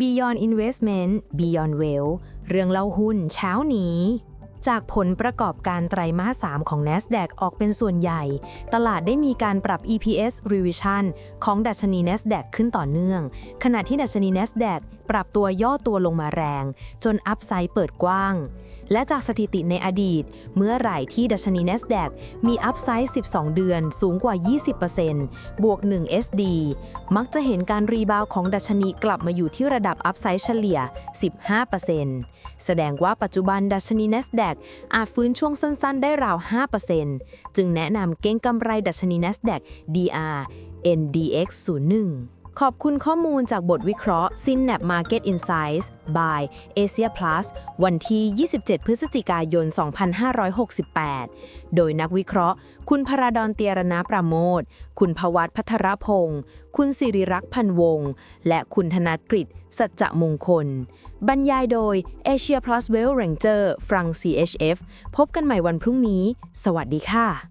Beyond Investment Beyond Wealth เรื่องเล่าหุ้นเช้านี้ จากผลประกอบการไตรมาส 3 ของ NASDAQ ออกเป็นส่วนใหญ่ ตลาดได้มีการปรับ EPS revision ของดัชนี NASDAQ ขึ้นต่อเนื่อง ขณะที่ดัชนี NASDAQ ปรับตัวย่อตัวลงมาแรง จนอัพไซด์เปิดกว้าง และจากสถิติในอดีต เมื่อไหร่ที่ดัชนี NASDAQ มีอัพไซด์ 12 เดือนสูงกว่า 20%บวก 1 SD มักจะเห็นการรีบาวของดัชนีกลับมาอยู่ที่ระดับอัพไซด์เฉลี่ย 15%แสดงว่าปัจจุบันดัชนี NASDAQ อาจฟื้นช่วงสั้นๆ ได้ราว 5%จึงแนะนำเก็งกำไรดัชนี NASDAQ DR NDX 01 ขอบคุณข้อมูลจากบทวิเคราะห์ Synap Market Insights by Asia Plus วันที่ 27 พฤศจิกายน 2568 โดยนักวิเคราะห์ คุณพราดอนเตียรณประโมท คุณพวัตพัทรพงศ์คุณสิริรักษ์พันวงศ์และคุณธนัทกฤษสัจจะมงคล บรรยายโดย Asia Plus Well Ranger ฟรัง CHF พบกันใหม่วันพรุ่งนี้ สวัสดีค่ะ